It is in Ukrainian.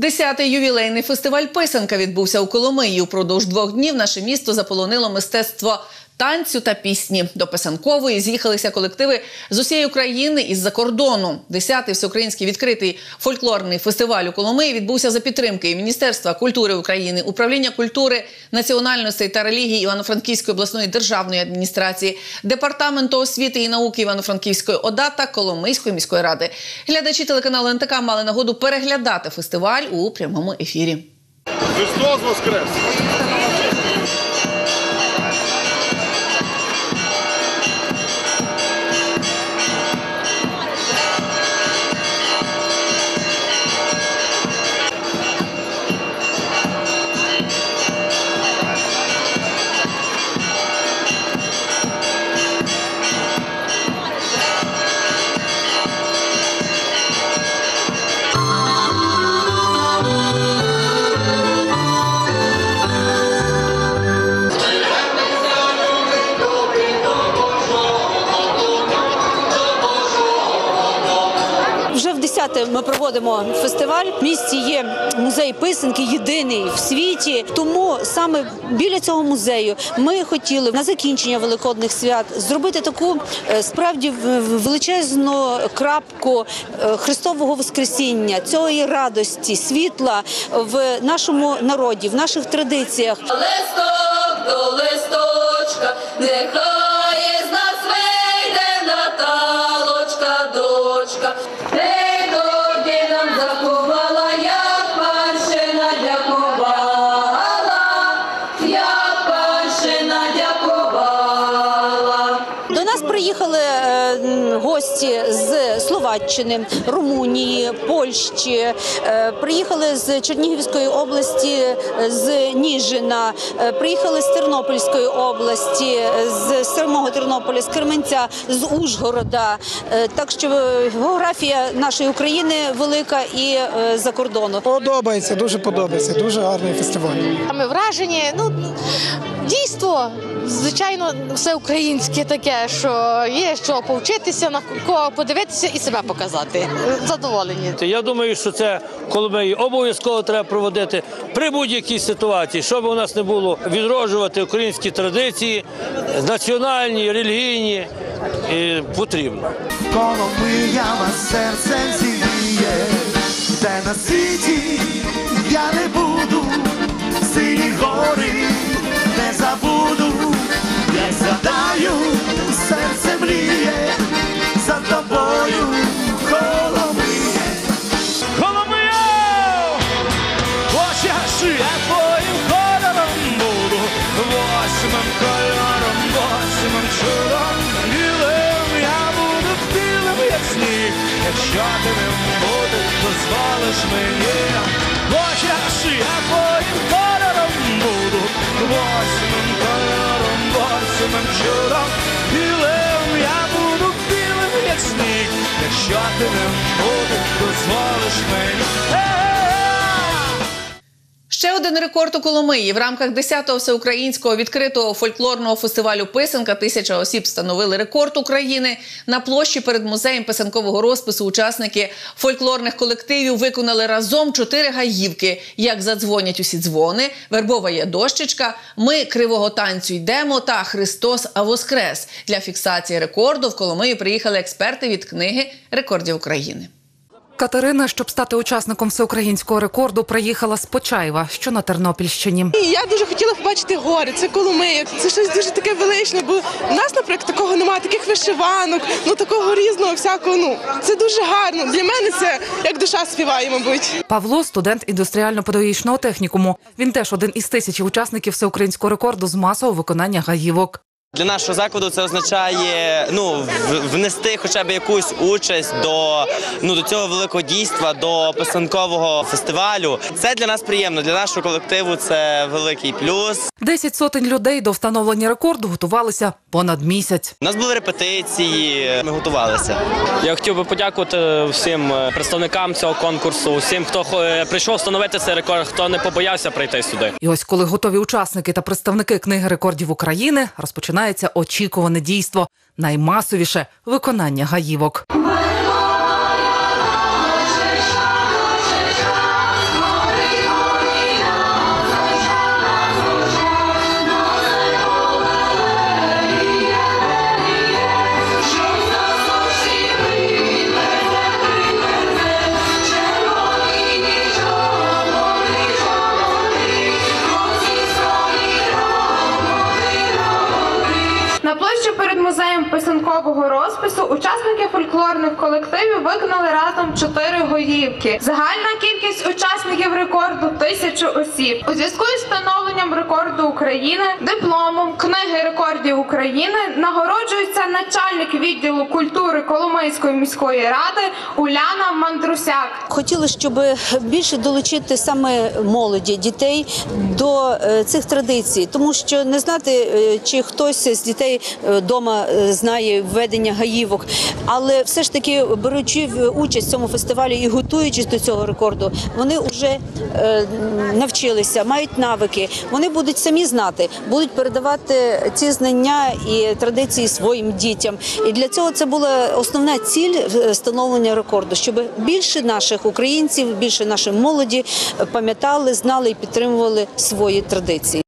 Десятий ювілейний фестиваль Писанка відбувся у Коломиї. Упродовж двох днів наше місто заполонило мистецтво танцю та пісні. До Писанкової з'їхалися колективи з усієї України і з-за кордону. Десятий всеукраїнський відкритий фольклорний фестиваль у Коломиї відбувся за підтримки Міністерства культури України, управління культури, національностей та релігії Івано-Франківської обласної державної адміністрації, департаменту освіти і науки Івано-Франківської ОДА та Коломийської міської ради. Глядачі телеканалу НТК мали нагоду переглядати фестиваль у прямому ефірі. Христос Воскрес! 10 ми проводимо фестиваль. В місті є музей писанки, єдиний в світі. Тому саме біля цього музею ми хотіли на закінчення великодних свят зробити таку е, справді величезну крапку е, Христового Воскресіння, цієї радості, світла в нашому народі, в наших традиціях. Листок до листочка, нехай приїхали е, гості з Словаччини, Румунії, Польщі. е, Приїхали з Чернігівської області, з Ніжина, е, приїхали з Тернопільської області, з самого Тернополя, з Кременця, з Ужгорода. Так що географія нашої України велика і за кордону. Подобається, дуже подобається. Дуже гарний фестиваль. Ми вражені. Ну дійство, звичайно, все українське таке, що є що повчитися, на кого подивитися і себе показати. Задоволені. Я думаю, що це Коломиї обов'язково треба проводити при будь-якій ситуації, щоб у нас не було відроджувати українські традиції, національні, релігійні. І потрібно. Коломия серцем зігріє, де на світі я не як серце мріє за тобою, Коломиє. Коломия! Ось я я твоїм кольором буду, восьмим кольором, восьмим чудом, білим я буду білим, як сніг, якщо ти не буде, дозволиш мені. Ось я я твоїм восьмим чудом, білим я буду білим, як сніг, якщо ти не буде, дозволиш мені. Один рекорд у Коломиї. В рамках 10-го всеукраїнського відкритого фольклорного фестивалю Писанка тисяча осіб встановили рекорд України. На площі перед музеєм писанкового розпису учасники фольклорних колективів виконали разом чотири гаївки. Як задзвонять усі дзвони, вербова є дощечка, ми кривого танцю йдемо та Христос а Воскрес. Для фіксації рекорду в Коломию приїхали експерти від книги рекордів України. Катерина, щоб стати учасником всеукраїнського рекорду, приїхала з Почаєва, що на Тернопільщині. І я дуже хотіла побачити гори, це Коломия. Це щось дуже таке величне, бо в нас, наприклад, такого немає, таких вишиванок, ну такого різного всякого. Ну це дуже гарно. Для мене це як душа співає, мабуть. Павло, студент індустріально-педагогічного технікуму. Він теж один із тисячі учасників всеукраїнського рекорду з масового виконання гаївок. Для нашого закладу це означає ну внести хоча б якусь участь до ну до цього великого дійства, до писанкового фестивалю. Це для нас приємно. Для нашого колективу це великий плюс. Десять сотень людей до встановлення рекорду готувалися понад місяць. У нас були репетиції, ми готувалися. Я хотів би подякувати всім е, представникам цього конкурсу, всім, хто е, прийшов встановити цей рекорд, хто не побоявся прийти сюди. І ось коли готові учасники та представники книги рекордів України, розпочинається очікуване дійство наймасовіше виконання гаївок. Високого розпису учасники фольклорних колективів виконали разом чотири гоївки. Загальна кількість учасників рекорду тисячу осіб. У зв'язку із встановленням рекорду України дипломом книги рекордів України нагороджується начальник відділу культури Коломийської міської ради Уляна Мандрусяк. Хотіли, щоб більше долучити саме молоді дітей до е, цих традицій, тому що не знати, е, чи хтось з дітей вдома знає введення гаївок, але все ж таки беручи участь в цьому фестивалі і готуючись до цього рекорду, вони вже е, навчилися, мають навики. Вони будуть самі знати, будуть передавати ці знання і традиції своїм дітям. І для цього це була основна ціль е, встановлення рекорду, щоб більше наших українців, більше нашої молоді е, пам'ятали, знали і підтримували свої традиції.